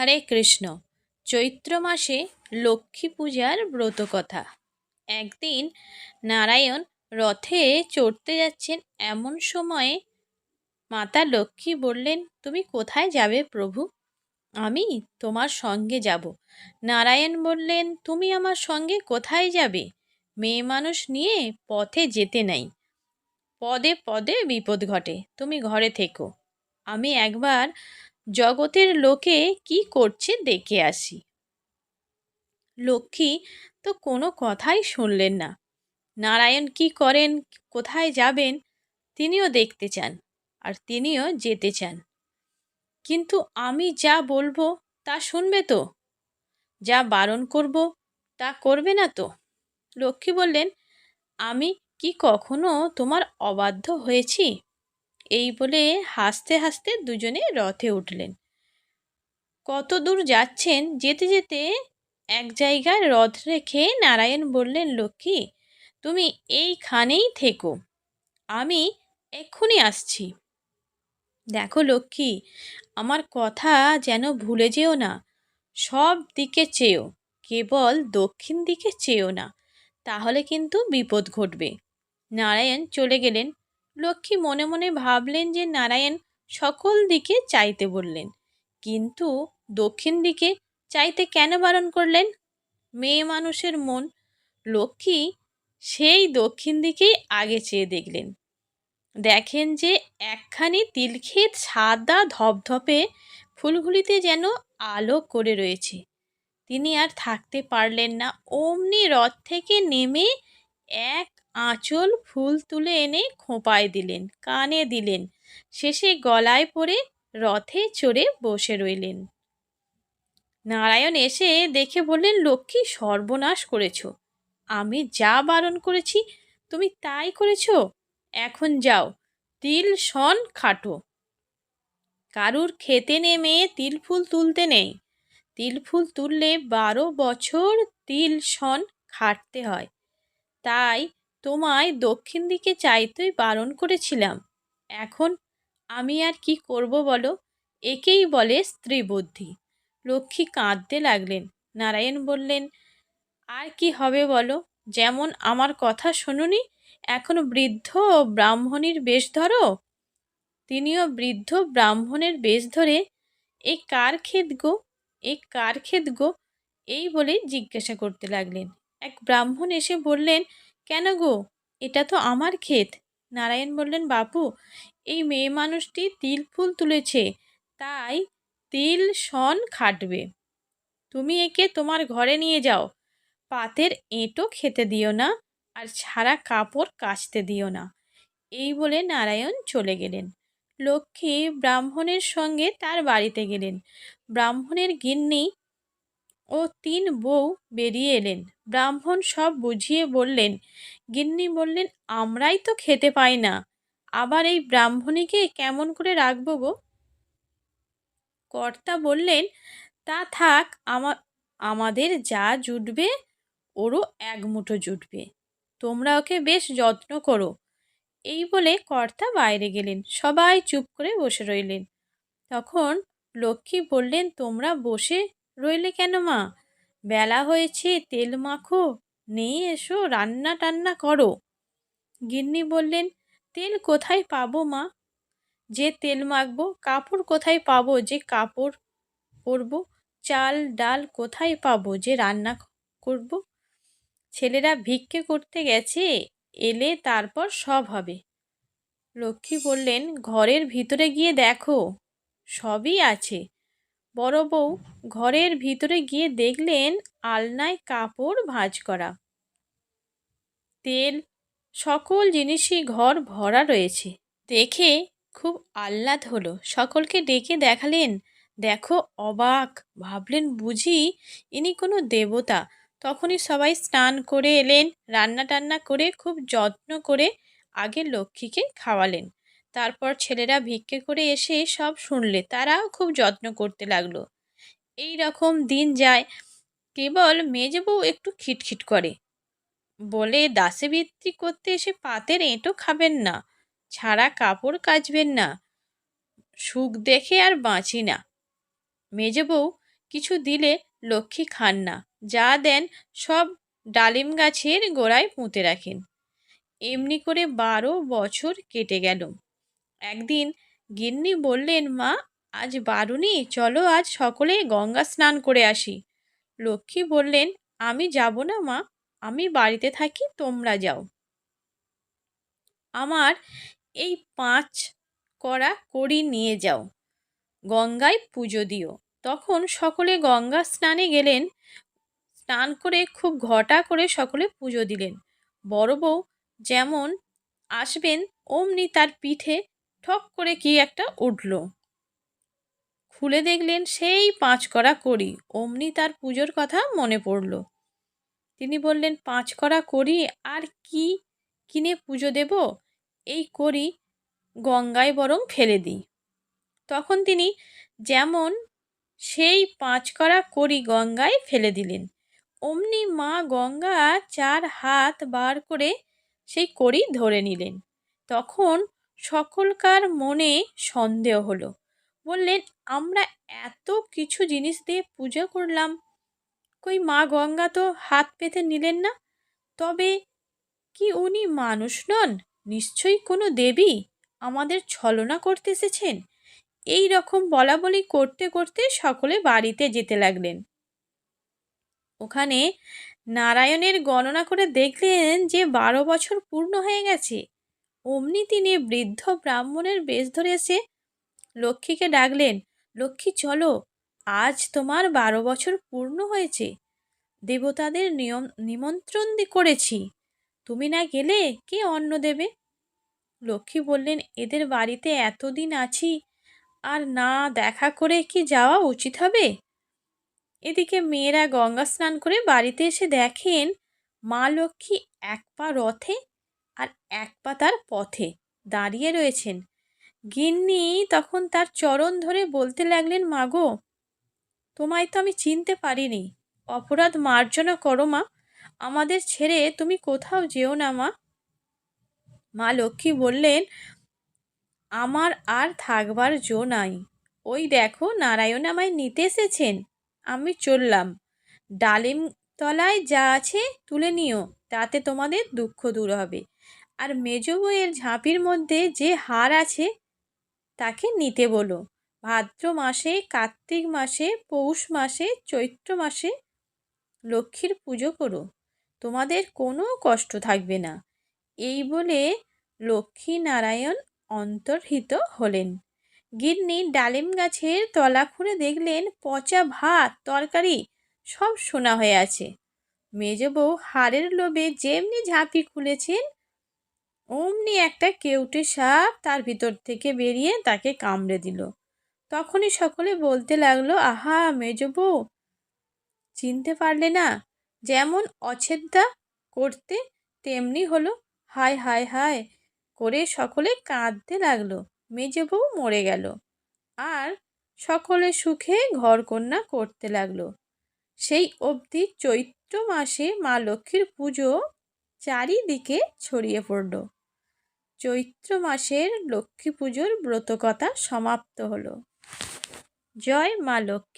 হরে কৃষ্ণ। চৈত্র মাসে লক্ষ্মী পূজার ব্রত কথা। একদিন নারায়ণ রথে চড়তে যাচ্ছেন এমন সময়ে মাতা লক্ষ্মী বললেন, তুমি কোথায় যাবে প্রভু? আমি তোমার সঙ্গে যাব। নারায়ণ বললেন, তুমি আমার সঙ্গে কোথায় যাবে? মেয়ে মানুষ নিয়ে পথে যেতে নাই। পদে পদে বিপদ ঘটে। তুমি ঘরে থেকো। আমি একবার জগতের লোকে কি করছে দেখে আসি। লক্ষ্মী তো কোনো কথাই শুনলেন না। নারায়ণ কি করেন, কোথায় যাবেন, তিনিও দেখতে চান আর তিনিও যেতে চান। কিন্তু আমি যা বলব তা শুনবে তো? যা বারণ করব তা করবে না তো? লক্ষ্মী বললেন, আমি কি কখনো তোমার অবাধ্য হয়েছি? এই বলে হাসতে হাসতে দুজনে রথে উঠলেন। কত দূর যাচ্ছেন? যেতে যেতে এক জায়গায় রথ রেখে নারায়ণ বললেন, লক্ষ্মী, তুমি এইখানেই থেকো। আমি এক্ষুনি আসছি। দেখো লক্ষ্মী, আমার কথা যেন ভুলে যেও না। সব দিকে চেয়েও কেবল দক্ষিণ দিকে চেয়েও না। তাহলে কিন্তু বিপদ ঘটবে। নারায়ণ চলে গেলেন লক্ষ্মী মনে মনে ভাবলেন যে নারায়ণ সকল দিকে চাইতে বললেন। কিন্তু দক্ষিণ দিকে চাইতে কেন বারণ করলেন? মেয়ে মানুষের মন। লক্ষ্মী সেই দক্ষিণ দিকেই আগে চেয়ে দেখলেন। দেখেন যে একখানি তিলক্ষেত সাদা ধপধপে ফুলগুলিতে যেন আলো করে রয়েছে। তিনি আর থাকতে পারলেন না। অমনি রথ থেকে নেমে এক আঁচল ফুল তুলে এনে খোঁপায় দিলেন, কানে দিলেন, শেষে গলায় পরে রথে চড়ে বসে রইলেন। নারায়ণ এসে দেখে বললেন, লক্ষ্মী, সর্বনাশ করেছ। আমি যা বারণ করেছি, তুমি তাই করেছ? এখন যাও, তিল শন খাটো। কারুর খেতে নেমে তিল ফুল তুলতে নেই। তিল ফুল তুললে বারো বছর তিল শন খাটতে হয়। তাই তোমায় দক্ষিণ দিকে চাইতেই বারণ করেছিলাম। এখন আমি আর কি করব বলো? একেই বলে স্ত্রী বুদ্ধি। লক্ষ্মী কাঁদতে লাগলেন। নারায়ণ বললেন, আর কি হবে বলো? যেমন আমার কথা শুনুনি, এখন বৃদ্ধ ব্রাহ্মণীর বেশ ধরো? তিনিও বৃদ্ধ ব্রাহ্মণের বেশ ধরে, এ কার ক্ষেত গো? এ কার ক্ষেত গো? এই বলে জিজ্ঞাসা করতে লাগলেন। এক ব্রাহ্মণ এসে বললেন কেন গো? এটা তো আমার ক্ষেত। নারায়ণ বললেন, বাপু, এই মেয়ে মানুষটি তিল ফুল তুলেছে, তাই তিল শন খাটবে। তুমি একে তোমার ঘরে নিয়ে যাও। পাতের এঁটো খেতে দিও না, আর ছাড়া কাপড় কাচতে দিও না। এই বলে নারায়ণ চলে গেলেন। লক্ষ্মী ব্রাহ্মণের সঙ্গে তার বাড়িতে গেলেন। ব্রাহ্মণের গিন্নি ও তিন বউ বেরিয়ে এলেন। ব্রাহ্মণ সব বুঝিয়ে বললেন, গিন্নি বললেন, আমরাই তো খেতে পাই না। আবার এই ব্রাহ্মণীকে কেমন করে রাখব গো? কর্তা বললেন, তা থাক, আমা, আমাদের যা জুটবে, ওরও এক মুঠো জুটবে। তোমরা ওকে বেশ যত্ন করো। এই বলে কর্তা বাইরে গেলেন। সবাই চুপ করে বসে রইলেন। তখন লক্ষ্মী বললেন, তোমরা বসে রইলে কেন মা? বেলা হয়েছে, তেল মাখো, নেই এসো, রান্না টান্না করো। গিন্নি বললেন, তেল কোথায় পাবো মা? যে তেল মাখবো, কাপড় কোথায় পাবো? যে কাপড় পরবো, চাল ডাল কোথায় পাবো? যে রান্না করব? ছেলেরা ভিক্ষে করতে গেছে, এলে তারপর সব হবে। লক্ষ্মী বললেন, ঘরের ভিতরে গিয়ে দেখো, সবই আছে। বড় বউ ঘরের ভিতরে গিয়ে দেখলেন আলনায় কাপড় ভাঁজ করা। তেল, সকল জিনিসই ঘর ভরা রয়েছে। দেখে খুব আহ্লাদ হলো। সকলকে ডেকে দেখালেন, দেখো, অবাক। ভাবলেন, বুঝি ইনি কোনো দেবতা। তখনই সবাই স্নান করে এলেন, রান্না টান্না করে খুব যত্ন করে আগে লক্ষ্মীকে খাওয়ালেন। তারপর ছেলেরা ভিক্ষে করে এসে সব শুনলে। তারাও খুব যত্ন করতে লাগল। এই রকম দিন যায়, কেবল মেজে বউ একটু খিটখিট করে। বলে, দাসে ভিত্তি করতে এসে পাতের এঁটো খাবেন না, ছাড়া কাপড় কাচবেন না, সুখ দেখে আর বাঁচি না। মেজে বউ, কিছু দিলে লক্ষ্মী খান না, যা দেন সব ডালিম গাছের গোড়ায় পুঁতে রাখেন। এমনি করে বারো বছর কেটে গেল। একদিন গিন্নি বললেন, মা, আজ বারুনি চলো আজ সকলে গঙ্গা স্নান করে আসি। লক্ষ্মী বললেন, আমি যাব না, মা, আমি বাড়িতে থাকি, তোমরা যাও। আমার এই পাঁচ করা কড়ি নিয়ে যাও, গঙ্গায় পুজো দিও। তখন সকলে গঙ্গা স্নানে গেলেন, স্নান করে খুব ঘটা করে সকলে পুজো দিলেন। বড় বউ যেমন আসবেন, অমনি তার পিঠে ঠক করে কি একটা উঠল। খুলে দেখলেন সেই পাঁচ করা করি অমনি তার পুজোর কথা মনে পড়ল। তিনি বললেন, পাঁচ করা করি আর কি কিনে পুজো দেব? এই করি গঙ্গায় বরং ফেলে দিই। তখন তিনি যেমন সেই পাঁচ করা করি গঙ্গায় ফেলে দিলেন, অমনি মা গঙ্গা চার হাত বার করে সেই কড়ি ধরে নিলেন। তখন সকলকার মনে সন্দেহ হলো। বললেন, আমরা এত কিছু জিনিস দিয়ে পূজা করলাম। কই মা গঙ্গা তো হাত পেতে নিলেন না। তবে কি উনি মানুষ নন? নিশ্চয়ই কোনো দেবী আমাদের ছলনা করতে এসেছেন। এই রকম বলা বলি করতে করতে সকলে বাড়িতে যেতে লাগলেন। ওখানে নারায়ণের গণনা করে দেখলেন যে বারো বছর পূর্ণ হয়ে গেছে। অমনি তিনি বৃদ্ধ ব্রাহ্মণের বেশ ধরে এসে লক্ষ্মীকে ডাকলেন, লক্ষ্মী, চলো, আজ তোমার বারো বছর পূর্ণ হয়েছে। দেবতাদের নিয়ম, নিমন্ত্রণ করেছি। তুমি না গেলে কে অন্ন দেবে? লক্ষ্মী বললেন, এদের বাড়িতে এতদিন আছি, আর না দেখা করে কি যাওয়া উচিত হবে? এদিকে মেয়েরা গঙ্গা স্নান করে বাড়িতে এসে দেখেন মা লক্ষ্মী এক পা রথে আর এক পা তার পথে দাঁড়িয়ে রয়েছেন। গিন্নি তখন তার চরণ ধরে বলতে লাগলেন মাগো তোমায় তো আমি চিনতে পারিনি। অপরাধ মার্জনা করো মা। আমাদের ছেড়ে তুমি কোথাও যেও না মা। মা লক্ষ্মী বললেন, আমার আর থাকবার জো নাই। ওই দেখো নারায়ণ আমায় নিতে এসেছেন। আমি চললাম। ডালিম তলায় যা আছে তুলে নিও, তাতে তোমাদের দুঃখ দূর হবে। আর মেজ বইয়ের ঝাঁপির মধ্যে যে হার আছে, তাকে নিতে বলো। ভাদ্র মাসে, কার্তিক মাসে, পৌষ মাসে, চৈত্র মাসে লক্ষ্মীর পুজো করো। তোমাদের কোনো কষ্ট থাকবে না। এই বলে লক্ষ্মী নারায়ণ অন্তর্হিত হলেন। গিন্নি ডালিম গাছের তলা খুঁড়ে দেখলেন পচা ভাত, তরকারি সব শোনা হয়ে আছে। মেজ বউ হাড়ের লোভে যেমনি ঝাঁপি খুলেছেন অমনি একটা কেউটে সাপ তার ভিতর থেকে বেরিয়ে তাকে কামড়ে দিল। তখনই সকলে বলতে লাগল, আহা, মেজ বউ, চিনতে পারলে না যেমন অছেদ্যা করতে, তেমনি হলো হায় হায় হায় করে সকলে কাঁদতে লাগল। মেজে বউ মরে গেল আর সকলে সুখে ঘরকন্যা করতে লাগল। সেই অবধি চৈত্র মাসে মা লক্ষ্মীর পুজো চারিদিকে ছড়িয়ে পড়ল। চৈত্র মাসের লক্ষ্মী পুজোর ব্রতকথা সমাপ্ত হলো। জয় মা লক্ষ্মী।